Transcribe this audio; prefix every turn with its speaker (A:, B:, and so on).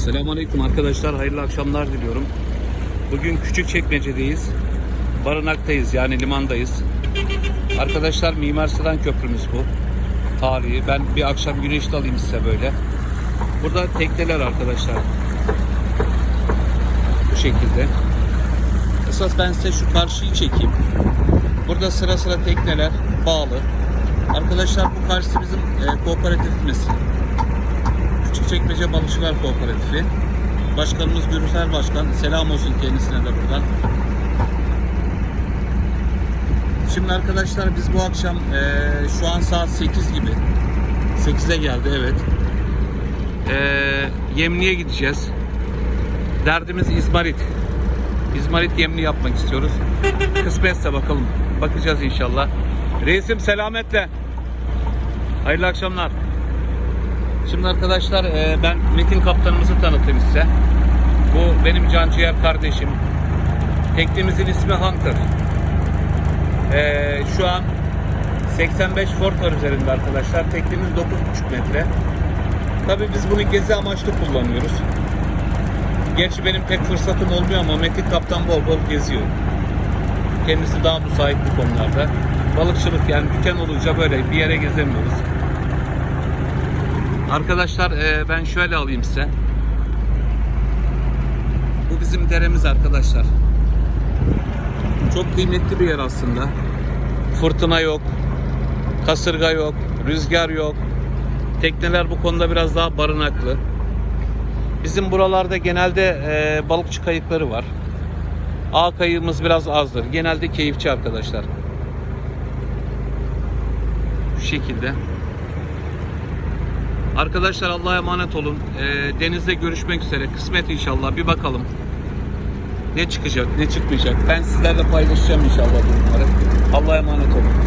A: Selamünaleyküm arkadaşlar. Hayırlı akşamlar diliyorum. Bugün küçük çekmecedeyiz. Barınaktayız yani limandayız. Arkadaşlar Mimar Sinan Köprümüz bu. Tarihi. Ben bir akşam güneşli alayım size böyle. Burada tekneler arkadaşlar. Bu şekilde. Esas ben size şu karşıyı çekeyim. Burada sıra sıra tekneler bağlı. Arkadaşlar bu karşısı bizim e, kooperatifimiz. Küçükçekmece Balıkçılar Kooperatifi. Başkanımız Gürsel Başkan. Selam olsun kendisine de buradan. Şimdi arkadaşlar biz bu akşam eee, şu an saat 8 gibi. 8'e geldi evet. Eee yemliğe gideceğiz. Derdimiz İzmarit. İzmarit yemli yapmak istiyoruz. Kısmetse bakalım. Bakacağız inşallah. Reisim selametle. Hayırlı akşamlar. Şimdi arkadaşlar e, ben Metin kaptanımızı tanıtayım size. Bu benim canciğer kardeşim. Teknemizin ismi Hunter. E, şu an 85 Ford var üzerinde arkadaşlar. Teknemiz 9,5 metre. Tabii biz bunu gezi amaçlı kullanıyoruz. Gerçi benim pek fırsatım olmuyor ama Metin kaptan bol bol geziyor. Kendisi daha müsait bu konularda. Balıkçılık yani dükkan olunca böyle bir yere gezemiyoruz. Arkadaşlar e, ben şöyle alayım size. Bu bizim deremiz arkadaşlar. Çok kıymetli bir yer aslında. Fırtına yok, kasırga yok, rüzgar yok. Tekneler bu konuda biraz daha barınaklı. Bizim buralarda genelde e, balıkçı kayıkları var. A kayığımız biraz azdır. Genelde keyifçi arkadaşlar. Şu şekilde. Arkadaşlar Allah'a emanet olun. Ee, denizde görüşmek üzere. Kısmet inşallah. Bir bakalım. Ne çıkacak, ne çıkmayacak. Ben sizlerle paylaşacağım inşallah bunları. Allah'a emanet olun.